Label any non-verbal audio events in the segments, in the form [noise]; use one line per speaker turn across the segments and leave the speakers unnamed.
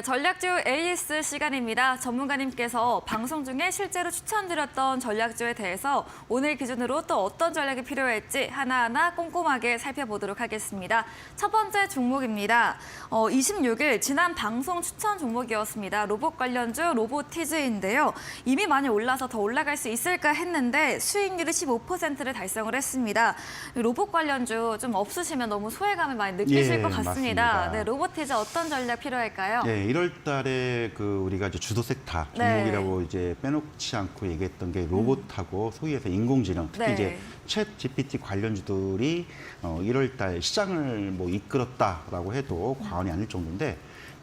네, 전략주 AS 시간입니다. 전문가님께서 방송 중에 실제로 추천드렸던 전략주에 대해서 오늘 기준으로 또 어떤 전략이 필요할지 하나하나 꼼꼼하게 살펴보도록 하겠습니다. 첫 번째 종목입니다. 어, 26일 지난 방송 추천 종목이었습니다. 로봇 관련주 로보티즈인데요. 이미 많이 올라서 더 올라갈 수 있을까 했는데 수익률이 15%를 달성을 했습니다. 로봇 관련주 좀 없으시면 너무 소외감을 많이 느끼실
예,
것 같습니다.
맞습니다.
네, 로보티즈 어떤 전략 필요할까요?
네, 1월 달에 그 우리가 이제 주도 섹터
네.
종목이라고 이제 빼놓지 않고 얘기했던 게 로봇하고 소위 해서 인공지능, 특히
네.
이제 챗 GPT 관련주들이 어 1월 달 시장을 뭐 이끌었다라고 해도 과언이 아닐 정도인데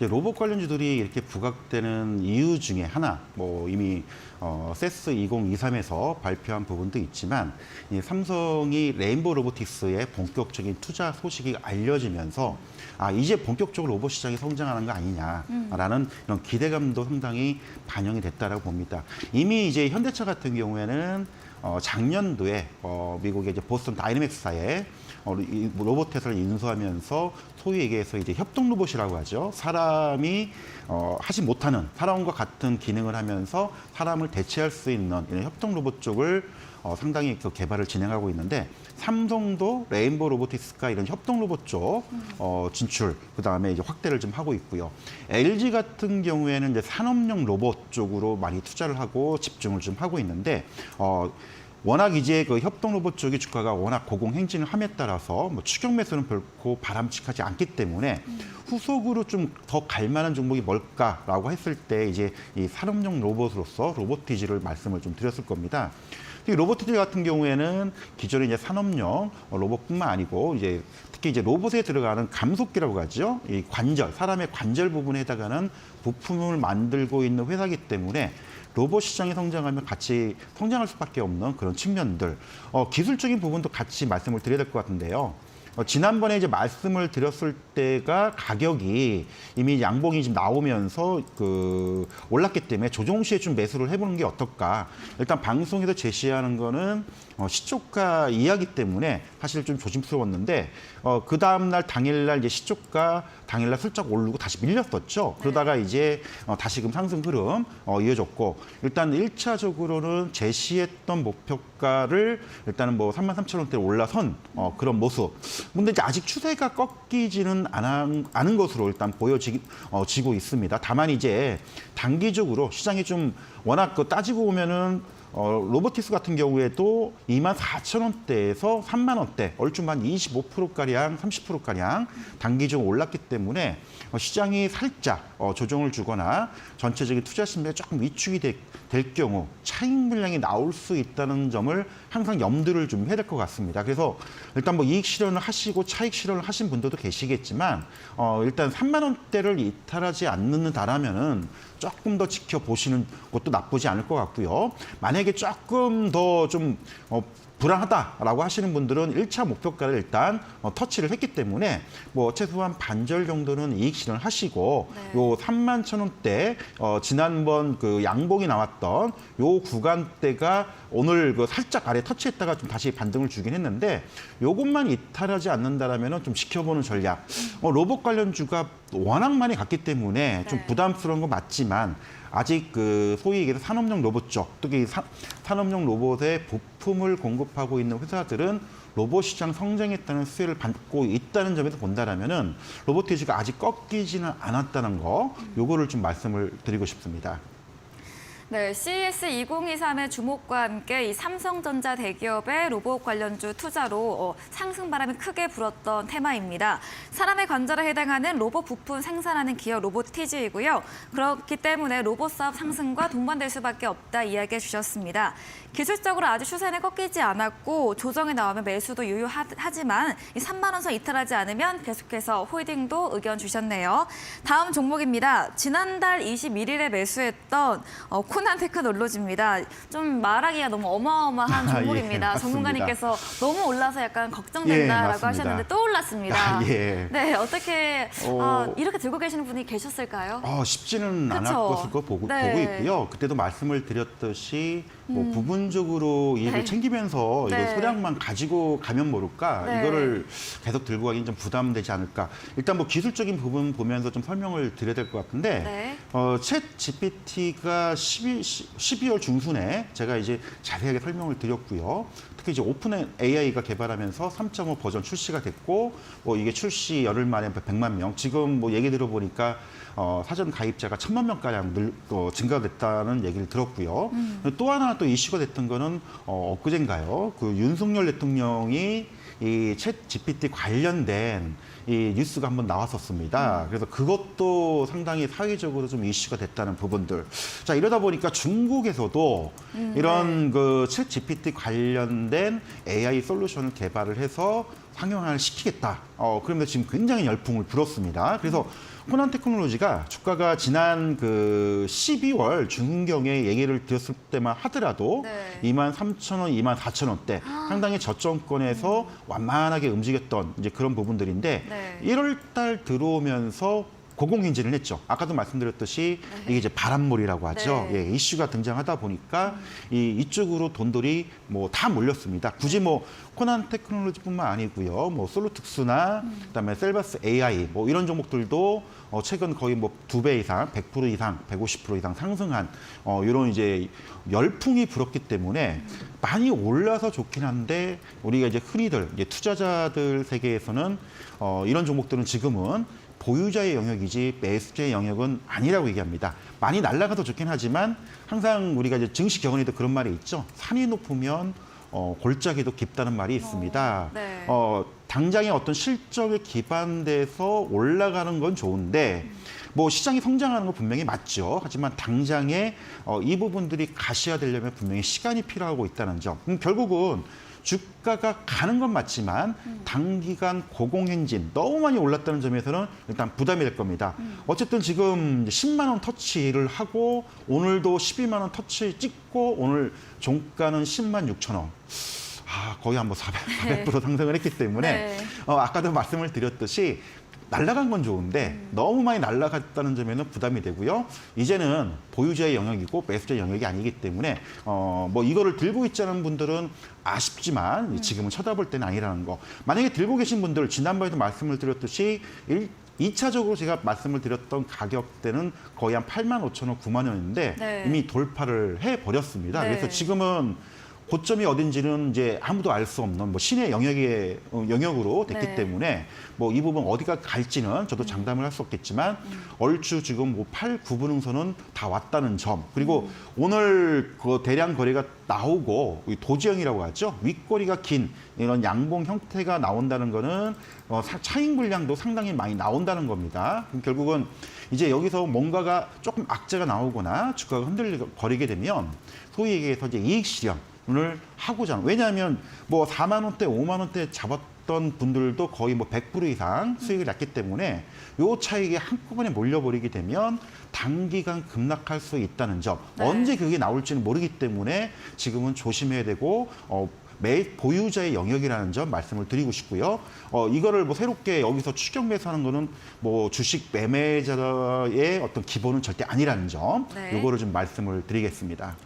로봇 관련주들이 이렇게 부각되는 이유 중에 하나, 뭐 이미 어, 세스 2023에서 발표한 부분도 있지만 이 삼성이 레인보우 로보틱스의 본격적인 투자 소식이 알려지면서 아 이제 본격적으로 로봇 시장이 성장하는 거 아니냐라는 이런 기대감도 상당히 반영이 됐다라고 봅니다. 이미 이제 현대차 같은 경우에는 어, 작년도에 어, 미국의 이제 보스턴 다이내믹스사에 어, 이 로봇 회사를 인수하면서 소위 얘기해서 이제 협동 로봇이라고 하죠. 사람이 어, 하지 못하는 사람과 같은 기능을 하면서 사람을 대체할 수 있는 이런 협동 로봇 쪽을 어, 상당히 그 개발을 진행하고 있는데 삼성도 레인보우 로보틱스가 이런 협동 로봇 쪽 어, 진출 그 다음에 이제 확대를 좀 하고 있고요. LG 같은 경우에는 이제 산업용 로봇 쪽으로 많이 투자를 하고 집중을 좀 하고 있는데 어, 워낙 이제 그 협동 로봇 쪽의 주가가 워낙 고공행진을 함에 따라서 뭐 추격 매수는 결코 바람직하지 않기 때문에 후속으로 좀 더 갈만한 종목이 뭘까라고 했을 때 이제 이 산업용 로봇으로서 로보티지를 말씀을 좀 드렸을 겁니다. 이 로보티지 같은 경우에는 기존에 이제 산업용 로봇뿐만 아니고 이제 특히 이제 로봇에 들어가는 감속기라고 하죠. 이 관절, 사람의 관절 부분에 해당하는 부품을 만들고 있는 회사이기 때문에 로봇 시장이 성장하면 같이 성장할 수밖에 없는 그런 측면들, 어, 기술적인 부분도 같이 말씀을 드려야 될 것 같은데요. 어, 지난번에 이제 말씀을 드렸을 때가 가격이 이미 양봉이 지금 나오면서 그 올랐기 때문에 조정 시에 좀 매수를 해보는 게 어떨까. 일단 방송에서 제시하는 거는 어, 시초가 이하기 때문에 사실 좀 조심스러웠는데 어, 그 다음날 당일날 이제 시초가 당일날 슬쩍 오르고 다시 밀렸었죠. 그러다가 이제 어, 다시금 상승 흐름 어, 이어졌고 일단 일차적으로는 제시했던 목표가를 일단은 뭐 3만 3천 원대 올라선 어, 그런 모습. 근데 이제 아직 추세가 꺾이지는 않은, 않은 것으로 일단 보여지고 어, 있습니다. 다만 이제 단기적으로 시장이 좀 워낙 그 따지고 보면은 어, 로보티스 같은 경우에도 2만 4천 원대에서 3만 원대, 얼추 한 25%가량, 30%가량 단기적으로 올랐기 때문에 어, 시장이 살짝 어, 조정을 주거나 전체적인 투자 심리가 조금 위축이 되- 될 경우 차익 물량이 나올 수 있다는 점을 항상 염두를 좀 해야 될 것 같습니다. 그래서 일단 뭐 이익 실현을 하시고 차익 실현을 하신 분들도 계시겠지만 어, 일단 3만 원대를 이탈하지 않는다라면은 조금 더 지켜보시는 것도 나쁘지 않을 것 같고요. 만약 에 조금 더 좀 어, 불안하다라고 하시는 분들은 1차 목표가를 일단 어, 터치를 했기 때문에 뭐 최소한 반절 정도는 이익 실현을 하시고
네.
요 3만 천 원대 어, 지난번 그 양봉이 나왔던 요 구간대가 오늘 그 살짝 아래 터치했다가 좀 다시 반등을 주긴 했는데 요것만 이탈하지 않는다라면은 좀 지켜보는 전략. 어, 로봇 관련 주가 워낙 많이 갔기 때문에 좀
네.
부담스러운 건 맞지만 아직 그 소위 얘기해서 산업용 로봇 쪽, 특히 사, 산업용 로봇의 부품을 공급하고 있는 회사들은 로봇 시장 성장했다는 수혜를 받고 있다는 점에서 본다라면은 로보티지가 아직 꺾이지는 않았다는 거, 요거를 좀 말씀을 드리고 싶습니다.
네, CES 2023의 주목과 함께 이 삼성전자 대기업의 로봇 관련주 투자로 어, 상승 바람이 크게 불었던 테마입니다. 사람의 관절에 해당하는 로봇 부품 생산하는 기업 로보티즈이고요. 그렇기 때문에 로봇 사업 상승과 동반될 수밖에 없다 이야기해 주셨습니다. 기술적으로 아주 추세는 꺾이지 않았고 조정이 나오면 매수도 유효하지만 이 3만 원선 이탈하지 않으면 계속해서 홀딩도 의견 주셨네요. 다음 종목입니다. 지난달 21일에 매수했던 어, 코난 테크놀로지입니다. 좀 말하기가 너무 어마어마한 [laughs]
아, 예,
종목입니다.
맞습니다.
전문가님께서 너무 올라서 약간
예,
걱정된다라고
맞습니다.
하셨는데 또 올랐습니다.
아, 예.
네, 어떻게
어.
아, 이렇게 들고 계시는 분이 계셨을까요?
어, 쉽지는 않을
그쵸.
것을 거 보고,
네.
보고 있고요. 그때도 말씀을 드렸듯이 뭐 부분적으로 이를
네.
챙기면서
네.
이거 소량만 가지고 가면 모를까
네.
이거를 계속 들고 가기는 좀 부담되지 않을까. 일단 뭐 기술적인 부분 보면서 좀 설명을 드려야 될 것 같은데
네.
어, 챗 GPT가 12, 12월 중순에 제가 이제 자세하게 설명을 드렸고요. 특히 이제 오픈 AI가 개발하면서 3.5 버전 출시가 됐고, 뭐 이게 출시 열흘 만에 100만 명. 지금 뭐 얘기 들어보니까 어, 사전 가입자가 천만 명가량 늘, 어, 증가됐다는 얘기를 들었고요. 또 하나 또 이슈가 됐던 거는 어, 엊그젠가요. 그 윤석열 대통령이 이챗 GPT 관련된 이 뉴스가 한번 나왔었습니다. 그래서 그것도 상당히 사회적으로 좀 이슈가 됐다는 부분들. 자 이러다 보니까 중국에서도 이런 그 챗 GPT 관련된 AI 솔루션을 개발을 해서 상용화를 시키겠다. 어 그러면서 지금 굉장히 열풍을 불었습니다. 그래서 코난 테크놀로지가 주가가 지난 그 12월 중경에 얘기를 드렸을 때만 하더라도
네.
2만 3천 원, 2만 4천 원대 상당히 저점권에서 완만하게 움직였던 이제 그런 부분들인데
네.
1월 달 들어오면서 고공행진을 했죠. 아까도 말씀드렸듯이 이게 이제 바람몰이라고 하죠.
네.
예, 이슈가 등장하다 보니까 이 이쪽으로 돈들이 뭐 다 몰렸습니다. 굳이 뭐 코난 테크놀로지뿐만 아니고요. 뭐 솔루특수나 그다음에 셀바스 AI 뭐 이런 종목들도 어 최근 거의 뭐 두 배 이상, 100% 이상, 150% 이상 상승한 어 이런 이제 열풍이 불었기 때문에 많이 올라서 좋긴 한데 우리가 이제 흔히들 이제 투자자들 세계에서는 어 이런 종목들은 지금은 보유자의 영역이지 매수자의 영역은 아니라고 얘기합니다. 많이 날아가도 좋긴 하지만 항상 우리가 이제 증시 경험에도 그런 말이 있죠. 산이 높으면 어, 골짜기도 깊다는 말이 있습니다.
네.
어, 당장의 어떤 실적에 기반돼서 올라가는 건 좋은데 뭐 시장이 성장하는 건 분명히 맞죠. 하지만 당장에 어, 이 부분들이 가셔야 되려면 분명히 시간이 필요하고 있다는 점. 음, 결국은 주가가 가는 건 맞지만 단기간 고공행진 너무 많이 올랐다는 점에서는 일단 부담이 될 겁니다. 어쨌든 지금 이제 10만 원 터치를 하고 오늘도 12만 원 터치 찍고 오늘 종가는 10만 6천 원. 아, 거의 한뭐 400, 400% 상승을 했기 때문에
네.
어, 아까도 말씀을 드렸듯이 날라간 건 좋은데 너무 많이 날라갔다는 점에는 부담이 되고요. 이제는 보유자의 영역이고 매수자의 영역이 아니기 때문에 어, 뭐 이거를 들고 있지 않은 분들은 아쉽지만 지금은 쳐다볼 때는 아니라는 거. 만약에 들고 계신 분들 지난번에도 말씀을 드렸듯이 일, 2차적으로 제가 말씀을 드렸던 가격대는 거의 한 8만 5천 원, 9만 원인데
네.
이미 돌파를 해 버렸습니다.
네.
그래서 지금은 고점이 어딘지는 이제 아무도 알 수 없는 뭐 신의 영역의 어, 영역으로 됐기
네.
때문에 뭐 이 부분 어디가 갈지는 저도 장담을 할 수 없겠지만 얼추 지금 뭐 8, 9분응선은 다 왔다는 점. 그리고 오늘 그 대량 거래가 나오고 이 도지형이라고 하죠? 윗꼬리가 긴 이런 양봉 형태가 나온다는 거는 어, 사- 차익 물량도 상당히 많이 나온다는 겁니다. 결국은 이제 여기서 뭔가가 조금 악재가 나오거나 주가가 흔들리게 되면 소위 얘기해서 이제 이익 실현 을 하고자 하는 왜냐하면 뭐 4만 원대, 5만 원대 잡았던 분들도 거의 뭐 100% 이상 수익을 났기 때문에 요 차익이 한꺼번에 몰려버리게 되면 단기간 급락할 수 있다는 점
네.
언제 그게 나올지는 모르기 때문에 지금은 조심해야 되고 어, 매 보유자의 영역이라는 점 말씀을 드리고 싶고요. 어, 이거를 뭐 새롭게 여기서 추격 매수하는 거는 뭐 주식 매매자의 어떤 기본은 절대 아니라는 점,
네.
요거를 좀 말씀을 드리겠습니다.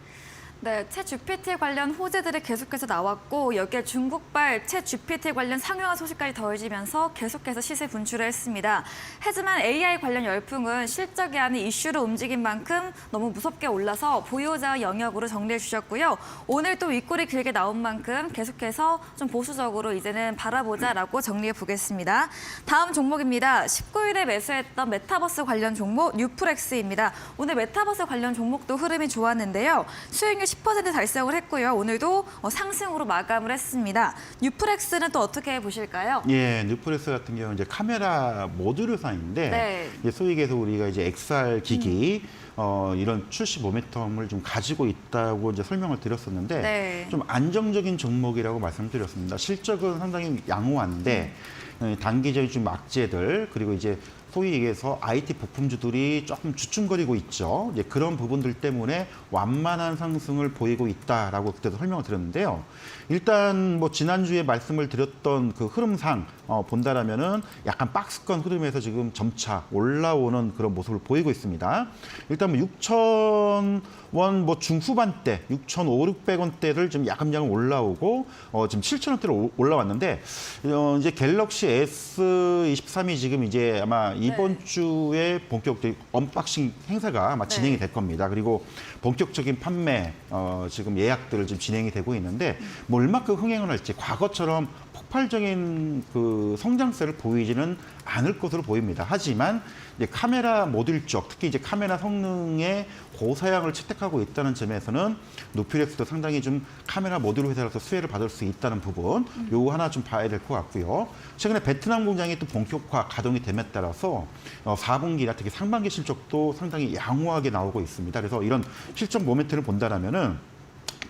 네, 챗 GPT 관련 호재들이 계속해서 나왔고 여기에 중국발 챗 GPT 관련 상용화 소식까지 더해지면서 계속해서 시세 분출을 했습니다. 하지만 AI 관련 열풍은 실적이 아닌 이슈로 움직인 만큼 너무 무섭게 올라서 보유자 영역으로 정리해 주셨고요. 오늘 또 윗골이 길게 나온 만큼 계속해서 좀 보수적으로 이제는 바라보자라고 정리해 보겠습니다. 다음 종목입니다. 19일에 매수했던 메타버스 관련 종목 뉴프렉스입니다. 오늘 메타버스 관련 종목도 흐름이 좋았는데요. 수익률 10% 달성을 했고요. 오늘도 어, 상승으로 마감을 했습니다. 뉴프렉스는 또 어떻게 보실까요?
예, 뉴프레스 같은 경우는 이제 카메라 모듈유사인데
네.
이제 소위 얘기해서 우리가 이제 XR 기기 어, 이런 출시 모멘텀을 좀 가지고 있다고 이제 설명을 드렸었는데
네.
좀 안정적인 종목이라고 말씀드렸습니다. 실적은 상당히 양호한데 어, 단기적인 좀 악재들 그리고 이제 소위 얘기해서 IT 부품주들이 조금 주춤거리고 있죠. 이제 그런 부분들 때문에 완만한 상승을 보이고 있다라고 그때도 설명을 드렸는데요. 일단 뭐 지난주에 말씀을 드렸던 그 흐름상 어, 본다라면은 약간 박스권 흐름에서 지금 점차 올라오는 그런 모습을 보이고 있습니다. 일단 뭐 6천 원뭐 중후반대 6,500, 600원대를 좀 야금야금 올라오고 어, 지금 7,000원대로 올라왔는데 어, 이제 갤럭시 S23이 지금 이제 아마 이번
네.
주에 본격적인 언박싱 행사가 아마
네.
진행이 될 겁니다. 그리고 본격적인 판매 어, 지금 예약들을 지금 진행이 되고 있는데 뭐 얼마큼 흥행을 할지 과거처럼 폭발적인 그 성장세를 보이지는 않을 것으로 보입니다. 하지만 이제 카메라 모듈 쪽, 특히 이제 카메라 성능의 고사양을 채택하고 있다는 점에서는 노피렉스도 상당히 좀 카메라 모듈 회사로서 수혜를 받을 수 있다는 부분, 요거 하나 좀 봐야 될 것 같고요. 최근에 베트남 공장이 또 본격화 가동이 됨에 따라서 어, 4분기나 특히 상반기 실적도 상당히 양호하게 나오고 있습니다. 그래서 이런 실적 모멘트를 본다라면은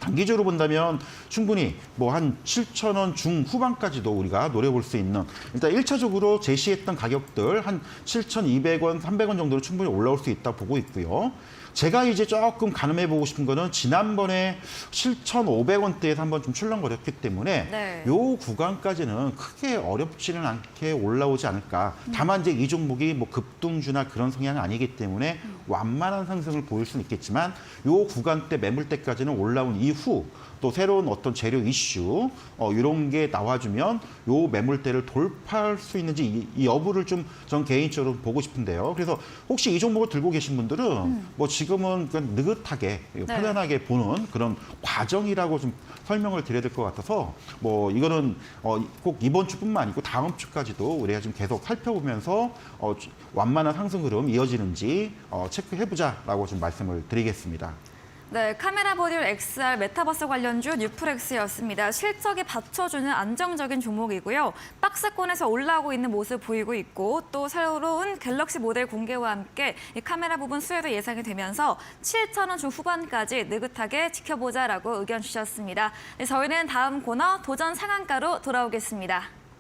단기적으로 본다면 충분히 뭐 한 7천 원 중후반까지도 우리가 노려볼 수 있는 일단 1차적으로 제시했던 가격들 한 7,200원, 300원 정도로 충분히 올라올 수 있다 보고 있고요. 제가 이제 조금 가늠해 보고 싶은 거는 지난번에 7,500원대에서 한번 좀 출렁거렸기 때문에
네.
요 구간까지는 크게 어렵지는 않게 올라오지 않을까. 다만 이제 이 종목이 뭐 급등주나 그런 성향이 아니기 때문에 완만한 상승을 보일 수는 있겠지만 요 구간대 매물대까지는 올라온 이후 또 새로운 어떤 재료 이슈 어, 이런 게 나와주면 요 매물대를 돌파할 수 있는지 이, 이 여부를 좀 전 개인적으로 보고 싶은데요. 그래서 혹시 이 종목을 들고 계신 분들은 뭐 지금은 그냥 느긋하게 편안하게 보는 그런 과정이라고 좀 설명을 드려야 될 것 같아서 뭐 이거는 어, 꼭 이번 주뿐만 아니고 다음 주까지도 우리가 좀 계속 살펴보면서 어, 완만한 상승 흐름 이어지는지 어, 체크해보자라고 좀 말씀을 드리겠습니다.
네, 카메라 모듈 XR 메타버스 관련주 뉴프렉스였습니다. 실적에 받쳐주는 안정적인 종목이고요. 박스권에서 올라오고 있는 모습 보이고 있고 또 새로운 갤럭시 모델 공개와 함께 이 카메라 부분 수혜도 예상이 되면서 7천 원 중 후반까지 느긋하게 지켜보자라고 의견 주셨습니다. 네, 저희는 다음 코너 도전 상한가로 돌아오겠습니다.